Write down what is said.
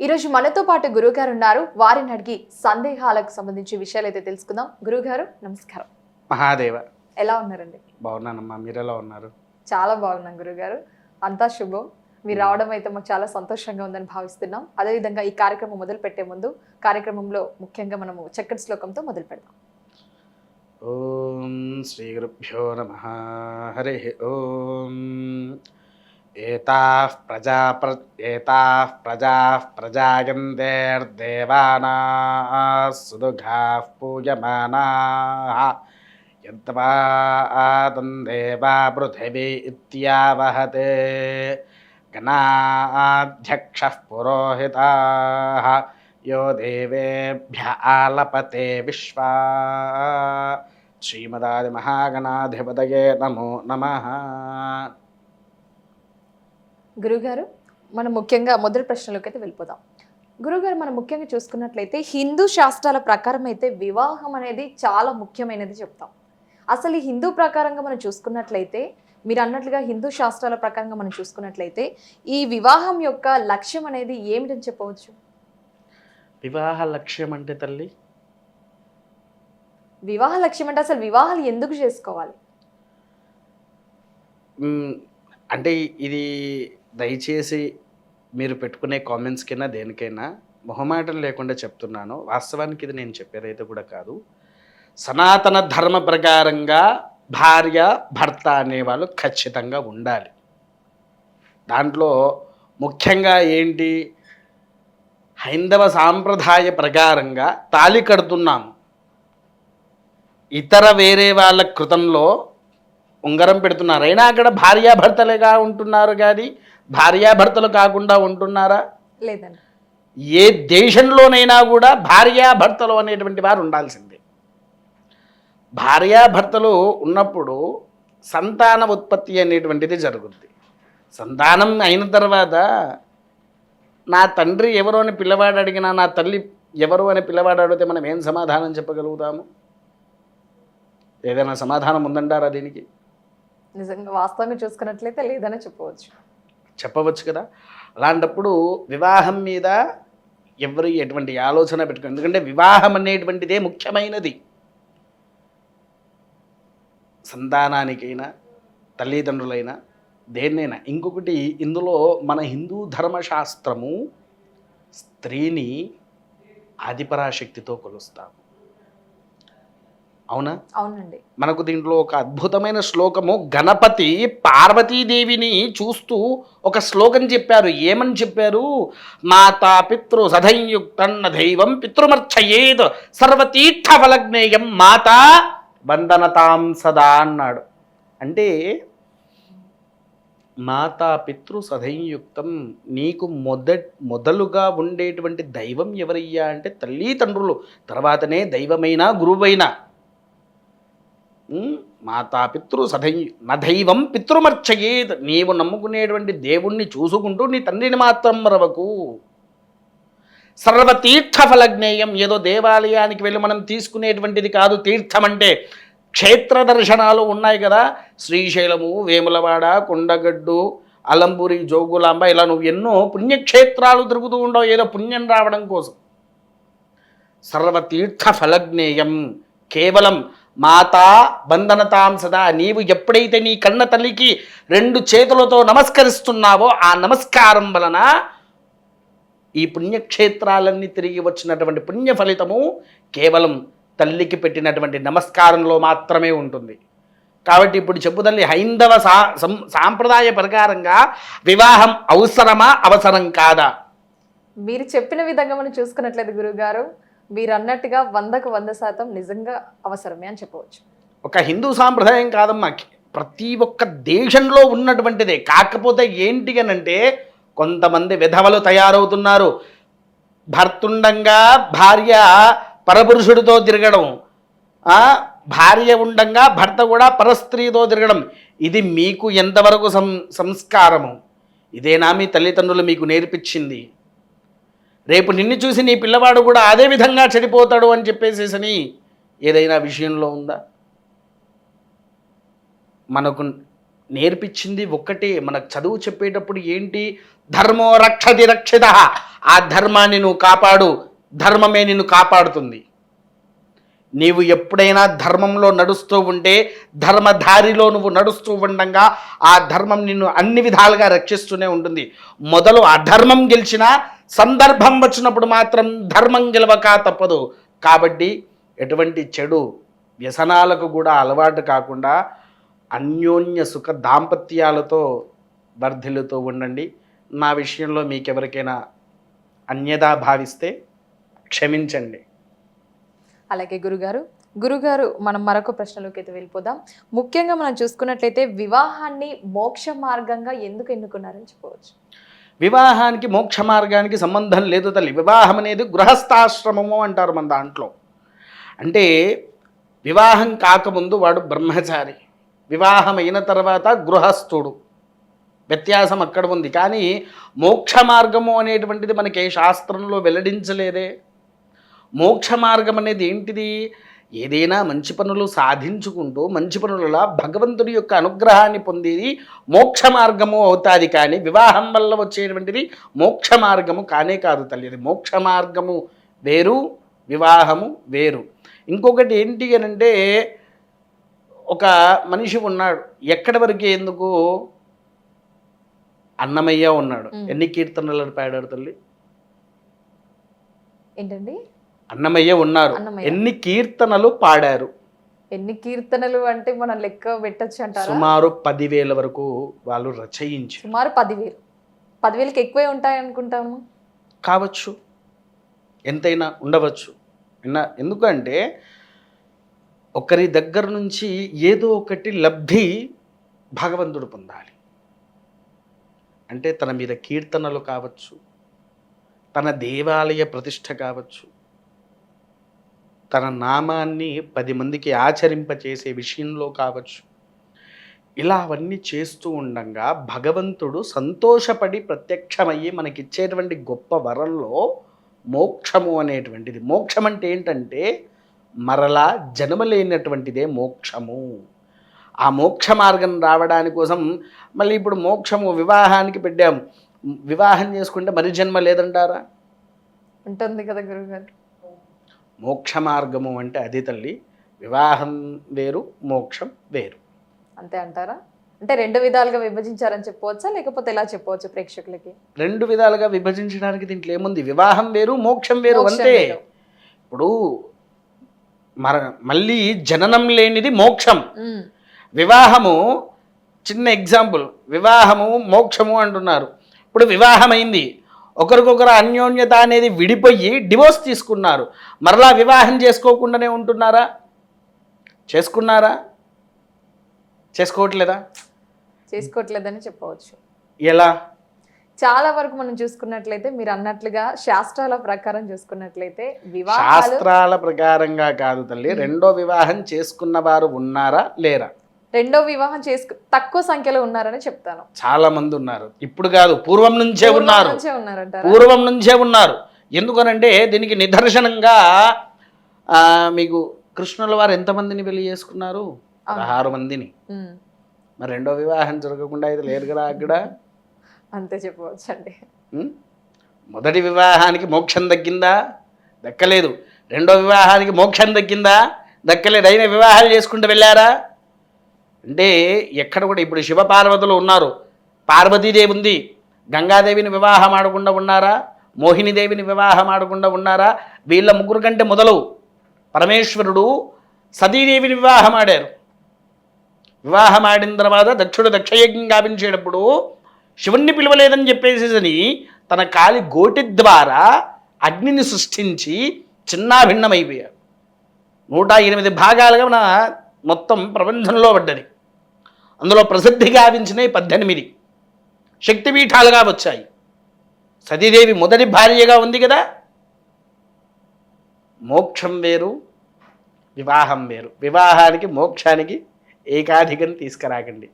ఈరోజు మనతో పాటు గురువు గారు ఉన్నారు. వారిని అడిగి సందేహాలకు సంబంధించి విషయాలు అయితే తెలుసుకుందాం. గురువు గారు నమస్కారం. మహాదేవ. ఎలా ఉన్నారండి? బాగున్నానమ్మా. మీరు ఎలా ఉన్నారు? చాలా బాగున్నాం గురువు గారు అంతా శుభం. మీరు రావడం అయితే మాకు చాలా సంతోషంగా ఉందని భావిస్తున్నాం. అదేవిధంగా ఈ కార్యక్రమం మొదలు పెట్టే ముందు కార్యక్రమంలో ముఖ్యంగా మనము చక్కటి శ్లోకంతో మొదలు పెడదాం. ఓం శ్రీ గురుభ్యో నమ. హరి ఓం. ఏతాః ప్రజా ప్ర ఏతా ప్రజా ప్రజాయందేర్దేవానా సుదుఘా పూయమానా యద్వాదం పృథివీ ఇత్యావహతే గణాధ్యక్ష పురోహితా యో దేవేభ్య ఆలపతే విశ్వా శ్రీమదాది మహాగణాధిపతయే నమో నమః గురుగారు మనం ముఖ్యంగా మొదటి ప్రశ్నలోకి అయితే వెళ్ళిపోదాం. గురుగారు మనం ముఖ్యంగా చూసుకున్నట్లయితే హిందూ శాస్త్రాల ప్రకారం అయితే వివాహం అనేది చాలా ముఖ్యమైనది చెప్తాం. అసలు ఈ హిందూ ప్రకారంగా మనం చూసుకున్నట్లయితే మీరు అన్నట్లుగా హిందూ శాస్త్రాల ప్రకారంగా మనం చూసుకున్నట్లయితే ఈ వివాహం యొక్క లక్ష్యం అనేది ఏమిటని చెప్పవచ్చు? వివాహ లక్ష్యం అంటే తల్లి? వివాహ లక్ష్యం అంటే అసలు వివాహాలు ఎందుకు చేసుకోవాలి? అంటే ఇది దయచేసి మీరు పెట్టుకునే కామెంట్స్ కైనా దేనికైనా మొహమాటం లేకుండా చెప్తున్నాను. వాస్తవానికి ఇది నేను చెప్పేదైతే కూడా కాదు. సనాతన ధర్మ ప్రకారంగా భార్య భర్త అనేవాళ్ళు ఖచ్చితంగా ఉండాలి. దాంట్లో ముఖ్యంగా ఏంటి? హైందవ సాంప్రదాయ ప్రకారంగా తాళి కడుతున్నాము. ఇతర వేరే వాళ్ళ కృతంలో ఉంగరం పెడుతున్నారు. అయినా అక్కడ భార్యాభర్తలుగా ఉంటున్నారు కానీ భార్యాభర్తలు కాకుండా ఉంటున్నారా? లేదండి. ఏ దేశంలోనైనా కూడా భార్యాభర్తలు అనేటువంటి వారు ఉండాల్సిందే. భార్యాభర్తలు ఉన్నప్పుడు సంతాన ఉత్పత్తి అనేటువంటిది జరుగుద్ది. సంతానం అయిన తర్వాత నా తండ్రి ఎవరు అని పిల్లవాడు అడిగినా నా తల్లి ఎవరు అని పిల్లవాడు అడిగితే మనం ఏం సమాధానం చెప్పగలుగుతాము? ఏదైనా సమాధానం ఉందంటారా దీనికి? నిజంగా వాస్తవంగా చూసుకున్నట్లయితే లేదని చెప్పవచ్చు. చెప్పవచ్చు కదా? అలాంటప్పుడు వివాహం మీద ఎవరు ఎటువంటి ఆలోచన పెట్టుకో ఎందుకంటే వివాహం అనేటువంటిదే ముఖ్యమైనది. సంతానానికైనా తల్లిదండ్రులైనా దేన్నైనా. ఇంకొకటి ఇందులో మన హిందూ ధర్మశాస్త్రము స్త్రీని ఆదిపరాశక్తితో కొలుస్తాము. అవునా? అవునండి. మనకు దీంట్లో ఒక అద్భుతమైన శ్లోకము గణపతి పార్వతీదేవిని చూస్తూ ఒక శ్లోకం చెప్పారు. ఏమని చెప్పారు? మాతా పితృ సధంయుక్తన్న దైవం పితృమర్చయేద్ సర్వతీర్థ ఫలజ్ఞేయం మాతా వందనతాం సదా అన్నాడు. అంటే మాతా పితృ సధంయుక్తం నీకు మొద మొదలుగా ఉండేటువంటి దైవం ఎవరయ్యా? అంటే తల్లిదండ్రులు తర్వాతనే దైవమైనా గురువైనా మాతా పితృ సదై దైవం పితృమర్చయేత్. నీవు నమ్ముకునేటువంటి దేవుణ్ణి చూసుకుంటూ నీ తండ్రిని మాత్రం మరవకు. సర్వతీర్థఫలజ్ఞేయం. ఏదో దేవాలయానికి వెళ్ళి మనం తీసుకునేటువంటిది కాదు తీర్థం అంటే క్షేత్ర దర్శనాలు ఉన్నాయి కదా. శ్రీశైలము వేములవాడ కొండగడ్డు అలంపూరి జోగులాంబ ఇలా నువ్వు ఎన్నో పుణ్యక్షేత్రాలు తిరుగుతూ ఉండవు ఏదో పుణ్యం రావడం కోసం. సర్వతీర్థ ఫలజ్ఞేయం కేవలం మాతా బంధనతాం సదా. నీవు ఎప్పుడైతే నీ కన్న తల్లికి రెండు చేతులతో నమస్కరిస్తున్నావో ఆ నమస్కారం వలన ఈ పుణ్యక్షేత్రాలన్నీ తిరిగి వచ్చినటువంటి పుణ్య ఫలితము కేవలం తల్లికి పెట్టినటువంటి నమస్కారంలో మాత్రమే ఉంటుంది. కాబట్టి ఇప్పుడు చెప్పు తల్లి హైందవ సా సం- సాంప్రదాయ ప్రకారంగా వివాహం అవసరమా అవసరం కాదా? మీరు చెప్పిన విధంగా మనం చూసుకున్నట్లయితే గురుగారు మీరు అన్నట్టుగా వందకు వంద శాతం నిజంగా అవసరమే అని చెప్పవచ్చు. ఒక హిందూ సాంప్రదాయం కాదమ్మా. ప్రతి ఒక్క దేశంలో ఉన్నటువంటిదే. కాకపోతే ఏంటి అనంటే కొంతమంది విధవలు తయారవుతున్నారు. భర్తుండంగా భార్య పరపురుషుడితో తిరగడం. భార్య ఉండంగా భర్త కూడా పరస్త్రీతో తిరగడం. ఇది మీకు ఎంతవరకు సం సంస్కారము? ఇదేనా మీ తల్లిదండ్రులు మీకు నేర్పించింది? రేపు నిన్ను చూసి నీ పిల్లవాడు కూడా అదే విధంగా చెడిపోతాడు అని చెప్పేసేసని ఏదైనా విషయంలో ఉందా? మనకు నేర్పించింది ఒక్కటే మనకు చదువు చెప్పేటప్పుడు ఏంటి? ధర్మో రక్షతి రక్షిత. ఆ ధర్మాన్ని నువ్వు కాపాడు ధర్మమే నిన్ను కాపాడుతుంది. నీవు ఎప్పుడైనా ధర్మంలో నడుస్తూ ఉంటే ధర్మధారిలో నువ్వు నడుస్తూ ఉండగా ఆ ధర్మం నిన్ను అన్ని విధాలుగా రక్షిస్తూనే ఉంటుంది. మొదలు అధర్మం గెలిచినా సందర్భం వచ్చినప్పుడు మాత్రం ధర్మం గెలవక తప్పదు. కాబట్టి ఎటువంటి చెడు వ్యసనాలకు కూడా అలవాటు కాకుండా అన్యోన్య సుఖ దాంపత్యాలతో వర్ధిల్లుతూ ఉండండి. నా విషయంలో మీకెవరికైనా అన్యదా భావిస్తే క్షమించండి. అలాగే గురుగారు. గురుగారు మనం మరొక ప్రశ్నలోకి అయితే వెళ్ళిపోదాం. ముఖ్యంగా మనం చూసుకున్నట్లయితే వివాహాన్ని మోక్ష మార్గంగా ఎందుకు ఎన్నుకున్నారని చెప్పవచ్చు? వివాహానికి మోక్ష మార్గానికి సంబంధం లేదు తల్లి. వివాహం అనేది గృహస్థాశ్రమము అంటారు మన దాంట్లో. అంటే వివాహం కాకముందు వాడు బ్రహ్మచారి. వివాహం అయిన తర్వాత గృహస్థుడు. వ్యత్యాసం అక్కడ ఉంది. కానీ మోక్ష మార్గము అనేటువంటిది మనకి ఏ శాస్త్రంలో వెల్లడించలేదే. మోక్ష మార్గం అనేది ఏంటిది? ఏదైనా మంచి పనులు సాధించుకుంటూ మంచి పనుల భగవంతుడి యొక్క అనుగ్రహాన్ని పొందేది మోక్ష మార్గము అవుతాది కానీ వివాహం వల్ల వచ్చేటువంటిది మోక్ష మార్గము కానే కాదు తల్లి. అది మోక్ష మార్గము వేరు వివాహము వేరు. ఇంకొకటి ఏంటి అని అంటే ఒక మనిషి ఉన్నాడు. ఎక్కడి వరకు ఎందుకు? అన్నమయ్య ఉన్నాడు. ఎన్ని కీర్తనలు పాడాడు తల్లి? ఏంటండి? అన్నమయ్య ఉన్నారు. ఎన్ని కీర్తనలు పాడారు? ఎన్ని కీర్తనలు అంటే మనం లెక్క పెట్టచ్చు అంటారా? సుమారు పదివేల వరకు వాళ్ళు రచయించారు. సుమారు పదివేలు. పదివేలకి ఎక్కువే ఉంటాయి అనుకుంటాము. కావచ్చు. ఎంతైనా ఉండవచ్చు. ఎందుకంటే ఒకరి దగ్గర నుంచి ఏదో ఒకటి లబ్ధి భగవంతుడు పొందాలి. అంటే తన మీద కీర్తనలు కావచ్చు తన దేవాలయ ప్రతిష్ట కావచ్చు తన నామాన్ని పది మందికి ఆచరింపచేసే విషయంలో కావచ్చు. ఇలా అవన్నీ చేస్తూ ఉండంగా భగవంతుడు సంతోషపడి ప్రత్యక్షమయ్యి మనకిచ్చేటువంటి గొప్ప వరంలో మోక్షము అనేటువంటిది. మోక్షం అంటే ఏంటంటే మరలా జన్మ లేనటువంటిదే మోక్షము. ఆ మోక్ష మార్గం రావడానికి కోసం మళ్ళీ ఇప్పుడు మోక్షము వివాహానికి పెట్టాం. వివాహం చేసుకుంటే మరి జన్మ లేదంటారా? ఉంటుంది కదా గురుగారు మోక్ష మార్గము అంటే అది తల్లి వివాహం వేరు మోక్షం వేరు. అంతే అంటారా? అంటే రెండు విధాలుగా విభజించారని చెప్పవచ్చా? లేకపోతే ఎలా చెప్పవచ్చు ప్రేక్షకులకి? రెండు విధాలుగా విభజించడానికి దీంట్లో ఏముంది? వివాహం వేరు మోక్షం వేరు అంతే. ఇప్పుడు మర మళ్ళీ జననం లేనిది మోక్షం. వివాహము చిన్న ఎగ్జాంపుల్ వివాహము మోక్షము అంటున్నారు. ఇప్పుడు వివాహం అయింది ఒకరికొకరు అన్యోన్యత అనేది విడిపోయి డివోర్స్ తీసుకున్నారు. మరలా వివాహం చేసుకోకుండానే ఉంటున్నారా? చేసుకున్నారా? చేసుకోవట్లేదా? చేసుకోవట్లేదని చెప్పవచ్చు. ఎలా? చాలా వరకు మనం చూసుకున్నట్లయితే మీరు అన్నట్లుగా శాస్త్రాల ప్రకారం చూసుకున్నట్లయితే శాస్త్రాల ప్రకారంగా కాదు తల్లి రెండో వివాహం చేసుకున్న వారు ఉన్నారా లేరా? రెండో వివాహం చేసుకు తక్కువ సంఖ్యలో ఉన్నారని చెప్తాను. చాలా మంది ఉన్నారు. ఇప్పుడు కాదు పూర్వం నుంచే ఉన్నారు. పూర్వం నుంచే ఉన్నారు. ఎందుకనంటే దీనికి నిదర్శనంగా మీకు కృష్ణుల వారు ఎంతమందిని పెళ్ళి చేసుకున్నారు? పదహారు మందిని. మరి రెండో వివాహం జరగకుండా అయితే లేరు కదా అక్కడ? అంతే చెప్పవచ్చు అండి? మొదటి వివాహానికి మోక్షం దక్కిందా? దక్కలేదు. రెండో వివాహానికి మోక్షం దక్కిందా? దక్కలేదు. అయిన వివాహాలు చేసుకుంటూ వెళ్ళారా? అంటే ఎక్కడ కూడా ఇప్పుడు శివపార్వతులు ఉన్నారు. పార్వతీదేవి ఉంది. గంగాదేవిని వివాహం ఆడకుండా ఉన్నారా? మోహినిదేవిని వివాహం ఆడకుండా ఉన్నారా? వీళ్ళ ముగ్గురు కంటే మొదలు పరమేశ్వరుడు సతీదేవిని వివాహం ఆడారు. వివాహం ఆడిన తర్వాత దక్షుడు దక్షయజ్ఞం గావించేటప్పుడు శివుణ్ణి పిలవలేదని చెప్పేసేసని తన కాలి గోటి ద్వారా అగ్నిని సృష్టించి చిన్నాభిన్నమైపోయారు నూట ఎనిమిది భాగాలుగా మన మొత్తం ప్రపంచంలో పడ్డది. అందులో ప్రసిద్ధి గావించినవి పద్దెనిమిది. శక్తిపీఠాలుగా వచ్చాయి. సతీదేవి మొదటి భార్యగా ఉంది కదా? మోక్షం వేరు వివాహం వేరు. వివాహానికి మోక్షానికి ఏకాధికం తీసుకురాకండి.